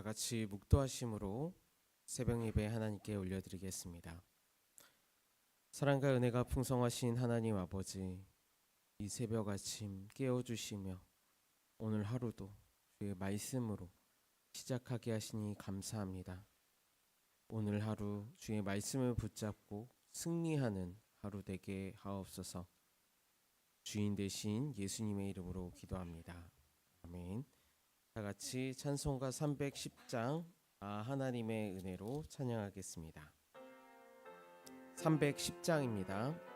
다 같이 묵도하심으로 새벽 예배 하나님께 올려드리겠습니다. 사랑과 은혜가 풍성하신 하나님 아버지, 이 새벽 아침 깨워주시며 오늘 하루도 주의 말씀으로 시작하게 하시니 감사합니다. 오늘 하루 주의 말씀을 붙잡고 승리하는 하루 되게 하옵소서. 주인 되신 예수님의 이름으로 기도합니다. 아멘. 다 같이 찬송가 310장 아 하나님의 은혜로 찬양하겠습니다. 310장입니다.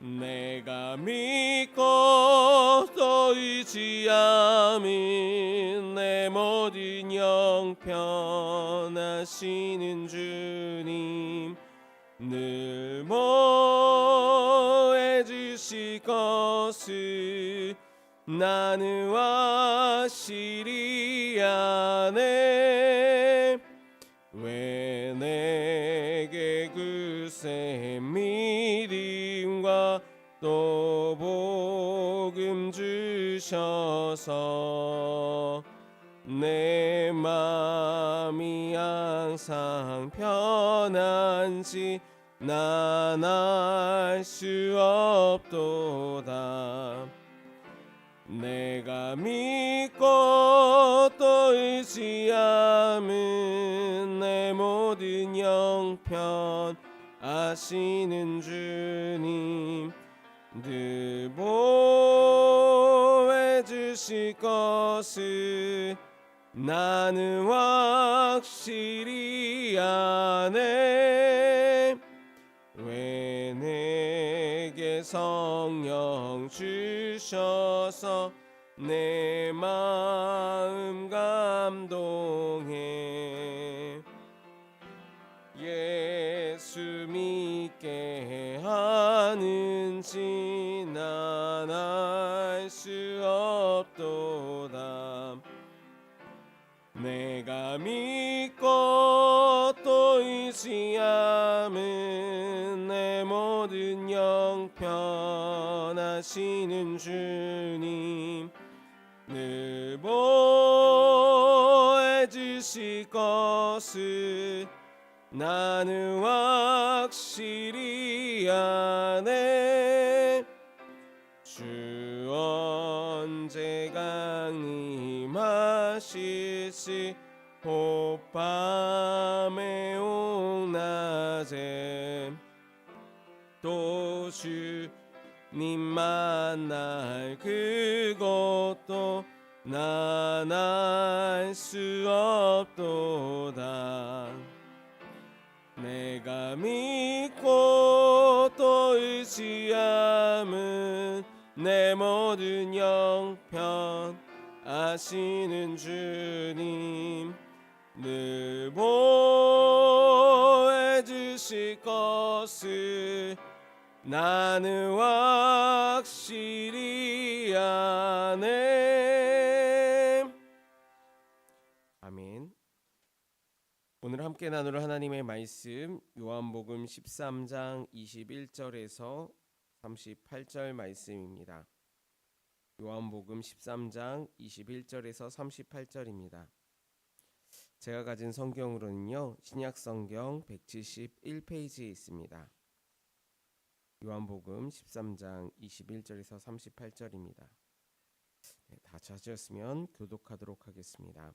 내가 믿고 또 의지함은 내 모든 영편하시는 주님 늘 모해 주실 것을 나는 확실히 아네 주셔서. 내 마음이 항상 편한지 난 알 수 없도다. 내가 믿고 또 의지함은 내 모든 영편 아시는 주님 늘 보 해 주실 것을 나는 확실히 아네. 왜 내게 성령 주셔서 내 마음 감동해 나는 확실히 아네. 주 언제 강림하실지 혹밤에 옥낮에 또 주님 만날 그것도 난 알 수 없도다 내가 믿고 또 의지함은 내 모든 영편 아시는 주님 늘 보해 주실 것을 나는 확실히 아네 오늘 함께 나눌 하나님의 말씀 요한복음 13장 21절에서 38절 말씀입니다. 요한복음 13장 21절에서 38절입니다. 제가 가진 성경으로는요. 신약 성경 171페이지에 있습니다. 요한복음 13장 21절에서 38절입니다. 네, 다 찾으셨으면 교독하도록 하겠습니다.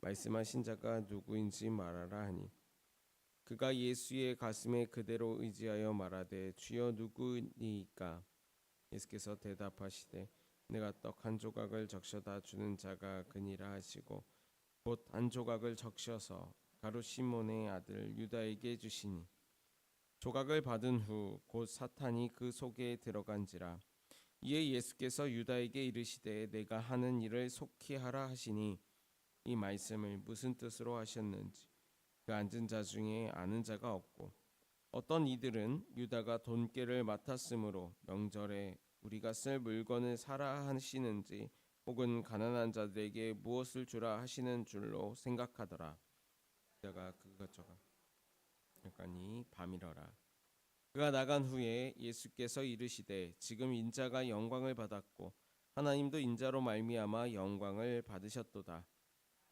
말씀하신 자가 누구인지 말하라 하니 그가 예수의 가슴에 그대로 의지하여 말하되 주여 누구니이까? 예수께서 대답하시되 내가 떡 한 조각을 적셔다 주는 자가 그니라 하시고 곧 한 조각을 적셔서 가루 시몬의 아들 유다에게 주시니 조각을 받은 후 곧 사탄이 그 속에 들어간지라. 이에 예수께서 유다에게 이르시되 내가 하는 일을 속히 하라 하시니 이 말씀을 무슨 뜻으로 하셨는지 그 앉은 자 중에 아는 자가 없고 어떤 이들은 유다가 돈깨를 맡았으므로 명절에 우리가 쓸 물건을 사라 하시는지 혹은 가난한 자들에게 무엇을 주라 하시는 줄로 생각하더라. 유다가 그것저것 약간이 밤이러라. 그가 나간 후에 예수께서 이르시되 지금 인자가 영광을 받았고 하나님도 인자로 말미암아 영광을 받으셨도다.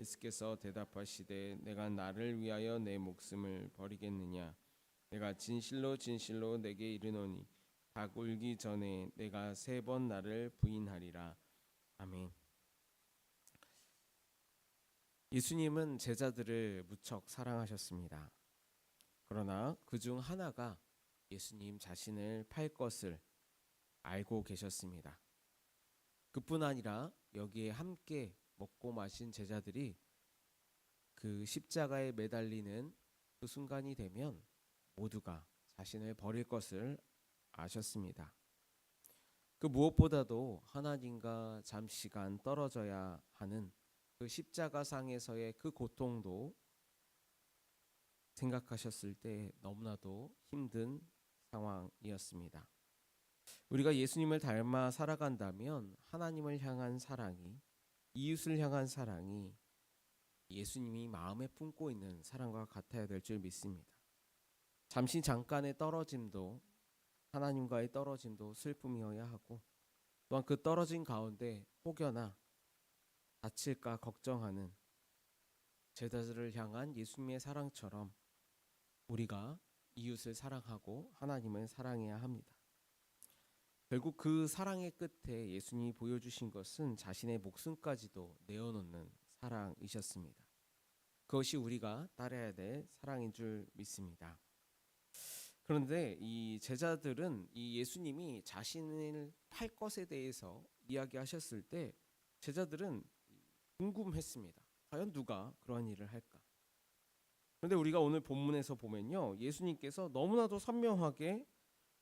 예수께서 대답하시되 내가 나를 위하여 내 목숨을 버리겠느냐? 내가 진실로 진실로 내게 이르노니 닭 울기 전에 내가 세 번 나를 부인하리라. 아멘. 예수님은 제자들을 무척 사랑하셨습니다. 그러나 그 중 하나가 예수님 자신을 팔 것을 알고 계셨습니다. 그뿐 아니라 여기에 함께 먹고 마신 제자들이 그 십자가에 매달리는 그 순간이 되면 모두가 자신을 버릴 것을 아셨습니다. 그 무엇보다도 하나님과 잠시간 떨어져야 하는 그 십자가 상에서의 그 고통도 생각하셨을 때 너무나도 힘든 상황이었습니다. 우리가 예수님을 닮아 살아간다면 하나님을 향한 사랑이 이웃을 향한 사랑이 예수님이 마음에 품고 있는 사랑과 같아야 될 줄 믿습니다. 잠시 잠깐의 떨어짐도 하나님과의 떨어짐도 슬픔이어야 하고 또한 그 떨어진 가운데 혹여나 다칠까 걱정하는 제자들을 향한 예수님의 사랑처럼 우리가 이웃을 사랑하고 하나님을 사랑해야 합니다. 결국 그 사랑의 끝에 예수님이 보여주신 것은 자신의 목숨까지도 내어놓는 사랑이셨습니다. 그것이 우리가 따라야 될 사랑인 줄 믿습니다. 그런데 이 제자들은 이 예수님이 자신을 팔 것에 대해서 이야기하셨을 때 제자들은 궁금했습니다. 과연 누가 그러한 일을 할까? 그런데 우리가 오늘 본문에서 보면요. 예수님께서 너무나도 선명하게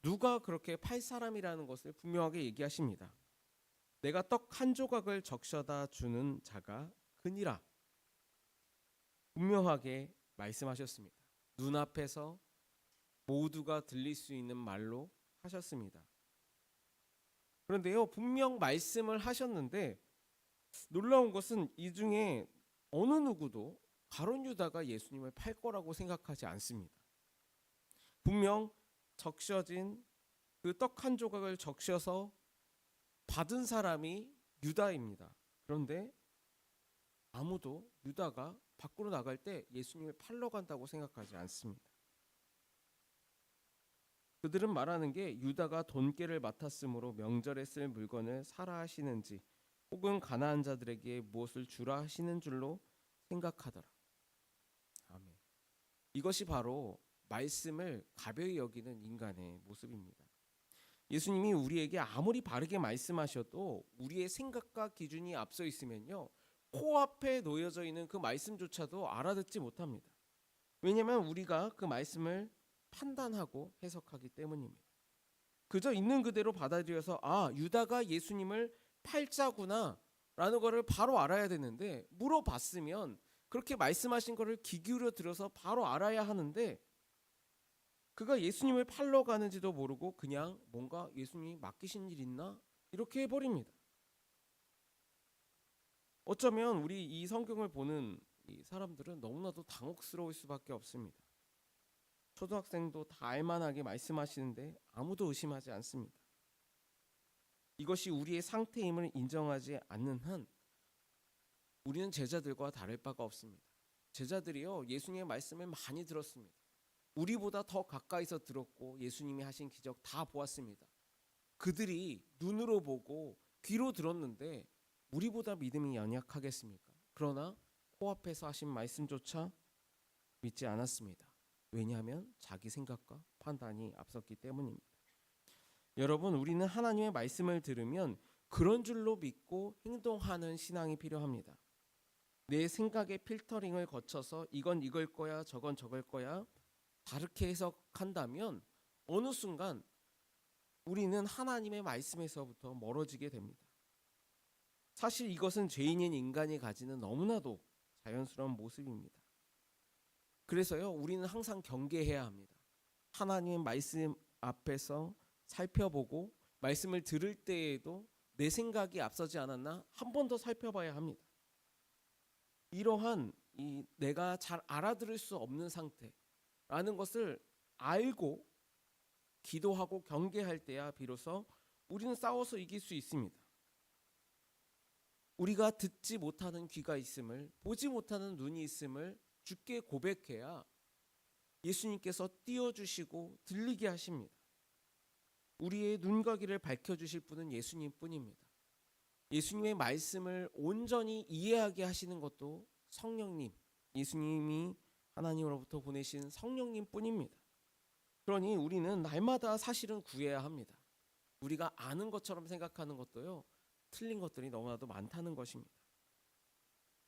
누가 그렇게 팔 사람이라는 것을 분명하게 얘기하십니다. 내가 떡 한 조각을 적셔다 주는 자가 그니라. 분명하게 말씀하셨습니다. 눈앞에서 모두가 들릴 수 있는 말로 하셨습니다. 그런데요, 분명 말씀을 하셨는데 놀라운 것은 이 중에 어느 누구도 가론 유다가 예수님을 팔 거라고 생각하지 않습니다. 분명 적셔진 그 떡 한 조각을 적셔서 받은 사람이 유다입니다. 그런데 아무도 유다가 밖으로 나갈 때 예수님을 팔러 간다고 생각하지 않습니다. 그들은 말하는 게 유다가 돈깨를 맡았으므로 명절에 쓸 물건을 사라 하시는지 혹은 가난한 자들에게 무엇을 주라 하시는 줄로 생각하더라. 아멘. 이것이 바로 말씀을 가벼이 여기는 인간의 모습입니다. 예수님이 우리에게 아무리 바르게 말씀하셔도 우리의 생각과 기준이 앞서 있으면요. 코앞에 놓여져 있는 그 말씀조차도 알아듣지 못합니다. 왜냐하면 우리가 그 말씀을 판단하고 해석하기 때문입니다. 그저 있는 그대로 받아들여서 아 유다가 예수님을 팔자구나 라는 거를 바로 알아야 되는데 물어봤으면 그렇게 말씀하신 거를 귀 기울여 들어서 바로 알아야 하는데 그가 예수님을 팔러 가는지도 모르고 그냥 뭔가 예수님이 맡기신 일 있나 이렇게 해버립니다. 어쩌면 우리 이 성경을 보는 이 사람들은 너무나도 당혹스러울 수밖에 없습니다. 초등학생도 다 알만하게 말씀하시는데 아무도 의심하지 않습니다. 이것이 우리의 상태임을 인정하지 않는 한 우리는 제자들과 다를 바가 없습니다. 제자들이요 예수님의 말씀을 많이 들었습니다. 우리보다 더 가까이서 들었고 예수님이 하신 기적 다 보았습니다. 그들이 눈으로 보고 귀로 들었는데 우리보다 믿음이 연약하겠습니까? 그러나 코앞에서 하신 말씀조차 믿지 않았습니다. 왜냐하면 자기 생각과 판단이 앞섰기 때문입니다. 여러분, 우리는 하나님의 말씀을 들으면 그런 줄로 믿고 행동하는 신앙이 필요합니다. 내 생각의 필터링을 거쳐서 이건 이걸 거야, 저건 저걸 거야 다르게 해석한다면 어느 순간 우리는 하나님의 말씀에서부터 멀어지게 됩니다. 사실 이것은 죄인인 인간이 가지는 너무나도 자연스러운 모습입니다. 그래서요, 우리는 항상 경계해야 합니다. 하나님의 말씀 앞에서 살펴보고 말씀을 들을 때에도 내 생각이 앞서지 않았나 한 번 더 살펴봐야 합니다. 이러한 이 내가 잘 알아들을 수 없는 상태 라는 것을 알고 기도하고 경계할 때야 비로소 우리는 싸워서 이길 수 있습니다. 우리가 듣지 못하는 귀가 있음을 보지 못하는 눈이 있음을 주께 고백해야 예수님께서 띄워 주시고 들리게 하십니다. 우리의 눈과 귀를 밝혀 주실 분은 예수님뿐입니다. 예수님의 말씀을 온전히 이해하게 하시는 것도 성령님, 예수님이 하나님으로부터 보내신 성령님 뿐입니다. 그러니 우리는 날마다 사실은 구해야 합니다. 우리가 아는 것처럼 생각하는 것도요. 틀린 것들이 너무나도 많다는 것입니다.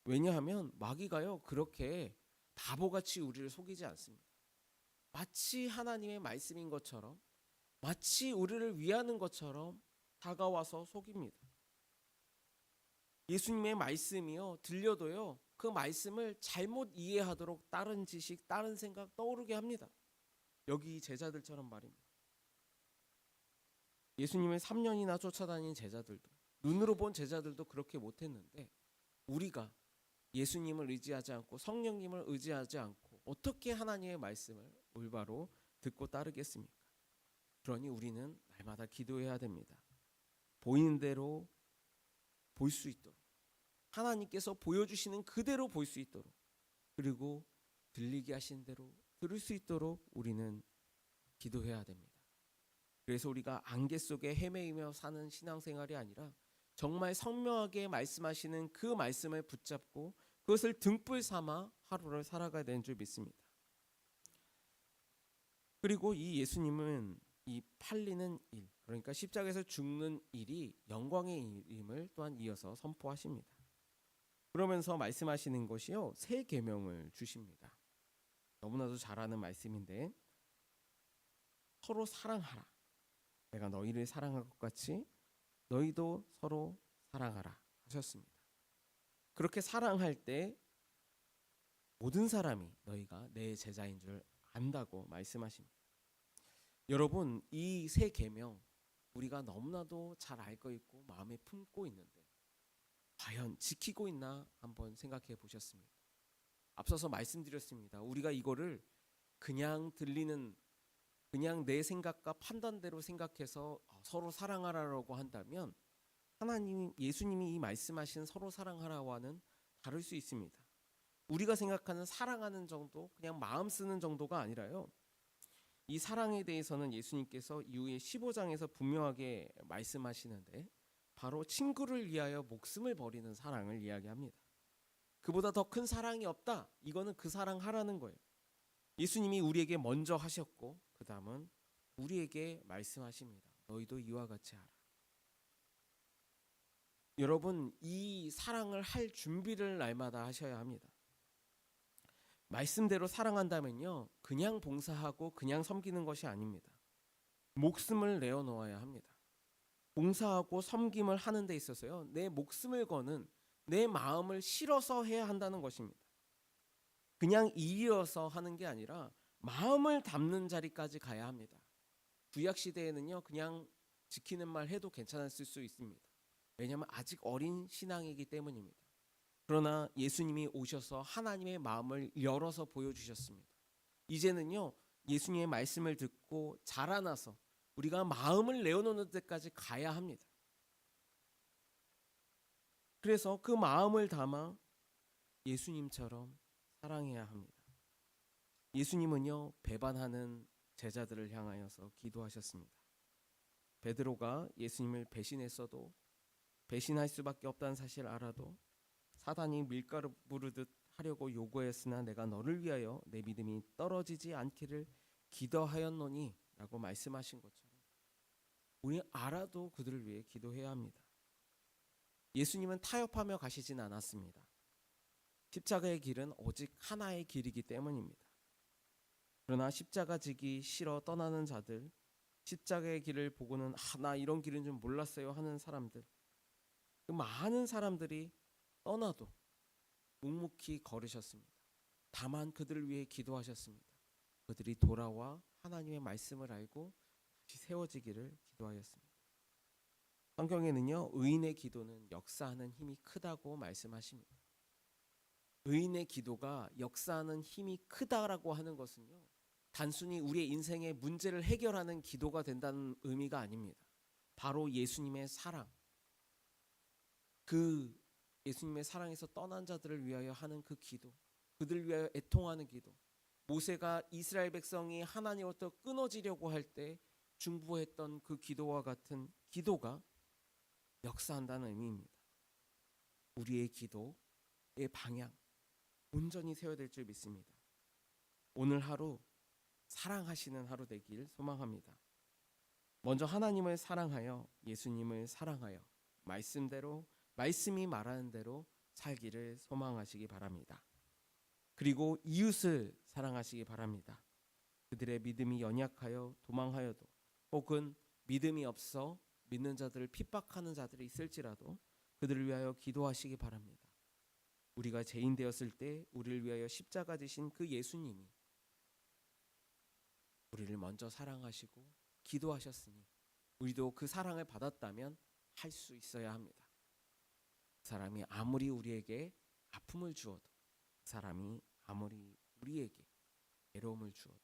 왜냐하면 마귀가요. 그렇게 바보같이 우리를 속이지 않습니다. 마치 하나님의 말씀인 것처럼 마치 우리를 위하는 것처럼 다가와서 속입니다. 예수님의 말씀이요 들려도요 그 말씀을 잘못 이해하도록 다른 지식, 다른 생각 떠오르게 합니다. 여기 제자들처럼 말입니다. 예수님을 3년이나 쫓아다닌 제자들도 눈으로 본 제자들도 그렇게 못했는데 우리가 예수님을 의지하지 않고 성령님을 의지하지 않고 어떻게 하나님의 말씀을 올바로 듣고 따르겠습니까? 그러니 우리는 날마다 기도해야 됩니다. 보이는 대로 볼 수 있도록 하나님께서 보여주시는 그대로 볼 수 있도록 그리고 들리게 하신 대로 들을 수 있도록 우리는 기도해야 됩니다. 그래서 우리가 안개 속에 헤매이며 사는 신앙생활이 아니라 정말 선명하게 말씀하시는 그 말씀을 붙잡고 그것을 등불 삼아 하루를 살아가야 되는 줄 믿습니다. 그리고 이 예수님은 이 팔리는 일, 그러니까 십자가에서 죽는 일이 영광의 일임을 또한 이어서 선포하십니다. 그러면서 말씀하시는 것이요 새 계명을 주십니다. 너무나도 잘 아는 말씀인데 서로 사랑하라. 내가 너희를 사랑한 것 같이 너희도 서로 사랑하라 하셨습니다. 그렇게 사랑할 때 모든 사람이 너희가 내 제자인 줄 안다고 말씀하십니다. 여러분 이새 계명 우리가 너무나도 잘 알고 있고 마음에 품고 있는데 과연 지키고 있나 한번 생각해 보셨습니까? 앞서서 말씀드렸습니다. 우리가 이거를 그냥 들리는 그냥 내 생각과 판단대로 생각해서 서로 사랑하라라고 한다면 하나님 예수님이 이 말씀하신 서로 사랑하라와는 다를 수 있습니다. 우리가 생각하는 사랑하는 정도 그냥 마음 쓰는 정도가 아니라요. 이 사랑에 대해서는 예수님께서 이후에 15장에서 분명하게 말씀하시는데 바로 친구를 위하여 목숨을 버리는 사랑을 이야기합니다. 그보다 더 큰 사랑이 없다. 이거는 그 사랑 하라는 거예요. 예수님이 우리에게 먼저 하셨고 그 다음은 우리에게 말씀하십니다. 너희도 이와 같이 하라. 여러분 이 사랑을 할 준비를 날마다 하셔야 합니다. 말씀대로 사랑한다면요. 그냥 봉사하고 그냥 섬기는 것이 아닙니다. 목숨을 내어 놓아야 합니다. 봉사하고 섬김을 하는 데 있어서요. 내 목숨을 거는 내 마음을 실어서 해야 한다는 것입니다. 그냥 일이어서 하는 게 아니라 마음을 담는 자리까지 가야 합니다. 구약 시대에는요. 그냥 지키는 말 해도 괜찮았을 수 있습니다. 왜냐하면 아직 어린 신앙이기 때문입니다. 그러나 예수님이 오셔서 하나님의 마음을 열어서 보여주셨습니다. 이제는요, 예수님의 말씀을 듣고 자라나서 우리가 마음을 내어놓는 데까지 가야 합니다. 그래서 그 마음을 담아 예수님처럼 사랑해야 합니다. 예수님은요, 배반하는 제자들을 향하여서 기도하셨습니다. 베드로가 예수님을 배신했어도 배신할 수밖에 없다는 사실을 알아도 사단이 밀가루 부르듯 하려고 요구했으나 내가 너를 위하여 내 믿음이 떨어지지 않기를 기도하였노니라고 말씀하신 것처럼 우리 알아도 그들을 위해 기도해야 합니다. 예수님은 타협하며 가시진 않았습니다. 십자가의 길은 오직 하나의 길이기 때문입니다. 그러나 십자가 지기 싫어 떠나는 자들, 십자가의 길을 보고는 아, 나 이런 길은 좀 몰랐어요 하는 사람들, 그 많은 사람들이 떠나도 묵묵히 걸으셨습니다. 다만 그들을 위해 기도하셨습니다. 그들이 돌아와 하나님의 말씀을 알고 세워지기를 기도하였습니다. 성경에는요 의인의 기도는 역사하는 힘이 크다고 말씀하십니다. 의인의 기도가 역사하는 힘이 크다라고 하는 것은요 단순히 우리의 인생의 문제를 해결하는 기도가 된다는 의미가 아닙니다. 바로 예수님의 사랑, 그 예수님의 사랑에서 떠난 자들을 위하여 하는 그 기도, 그들을 위하여 애통하는 기도. 모세가 이스라엘 백성이 하나님으로부터 끊어지려고 할 때 중부했던 그 기도와 같은 기도가 역사한다는 의미입니다. 우리의 기도의 방향 온전히 세워야 될줄 믿습니다. 오늘 하루 사랑하시는 하루 되길 소망합니다. 먼저 하나님을 사랑하여 예수님을 사랑하여 말씀대로 말씀이 말하는 대로 살기를 소망하시기 바랍니다. 그리고 이웃을 사랑하시기 바랍니다. 그들의 믿음이 연약하여 도망하여도 혹은 믿음이 없어 믿는 자들을 핍박하는 자들이 있을지라도 그들을 위하여 기도하시기 바랍니다. 우리가 죄인 되었을 때 우리를 위하여 십자가 지신 그 예수님이 우리를 먼저 사랑하시고 기도하셨으니 우리도 그 사랑을 받았다면 할 수 있어야 합니다. 그 사람이 아무리 우리에게 아픔을 주어도 그 사람이 아무리 우리에게 괴로움을 주어도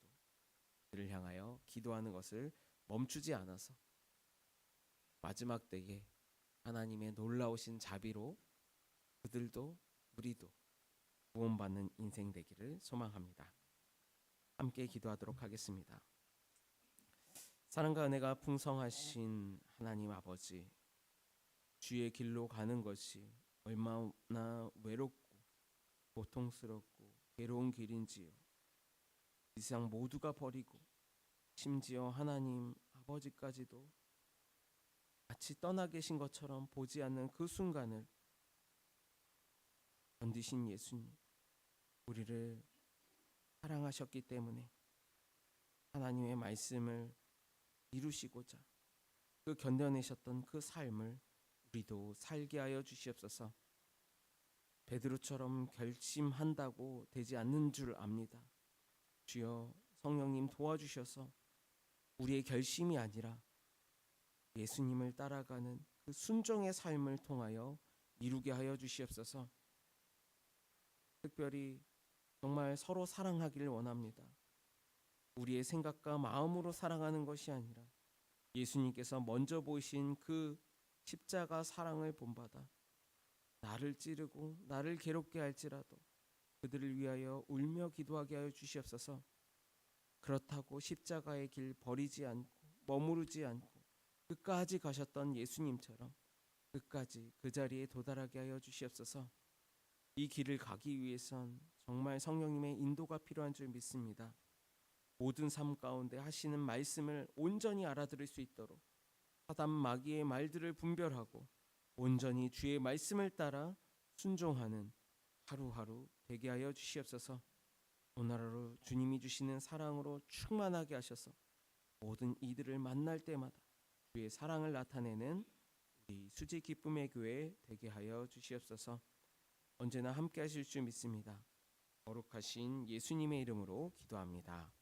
그를 향하여 기도하는 것을 멈추지 않아서 마지막 때에 하나님의 놀라우신 자비로 그들도 우리도 구원받는 인생 되기를 소망합니다. 함께 기도하도록 하겠습니다. 사랑과 은혜가 풍성하신 하나님 아버지 주의 길로 가는 것이 얼마나 외롭고 고통스럽고 괴로운 길인지요. 이 세상 모두가 버리고 심지어 하나님 아버지까지도 같이 떠나 계신 것처럼 보지 않는 그 순간을 견디신 예수님 우리를 사랑하셨기 때문에 하나님의 말씀을 이루시고자 그 견뎌내셨던 그 삶을 우리도 살게 하여 주시옵소서. 베드로처럼 결심한다고 되지 않는 줄 압니다. 주여 성령님 도와주셔서 우리의 결심이 아니라 예수님을 따라가는 그 순종의 삶을 통하여 이루게 하여 주시옵소서. 특별히 정말 서로 사랑하기를 원합니다. 우리의 생각과 마음으로 사랑하는 것이 아니라 예수님께서 먼저 보이신 그 십자가 사랑을 본받아 나를 찌르고 나를 괴롭게 할지라도 그들을 위하여 울며 기도하게 하여 주시옵소서. 그렇다고 십자가의 길 버리지 않고 머무르지 않고 끝까지 가셨던 예수님처럼 끝까지 그 자리에 도달하게 하여 주시옵소서. 이 길을 가기 위해선 정말 성령님의 인도가 필요한 줄 믿습니다. 모든 삶 가운데 하시는 말씀을 온전히 알아들을 수 있도록 사단 마귀의 말들을 분별하고 온전히 주의 말씀을 따라 순종하는 하루하루 되게 하여 주시옵소서. 오늘 하루 주님이 주시는 사랑으로 충만하게 하셔서 모든 이들을 만날 때마다 주의 사랑을 나타내는 우리 수지 기쁨의 교회 되게 하여 주시옵소서. 언제나 함께 하실 줄 믿습니다. 거룩하신 예수님의 이름으로 기도합니다.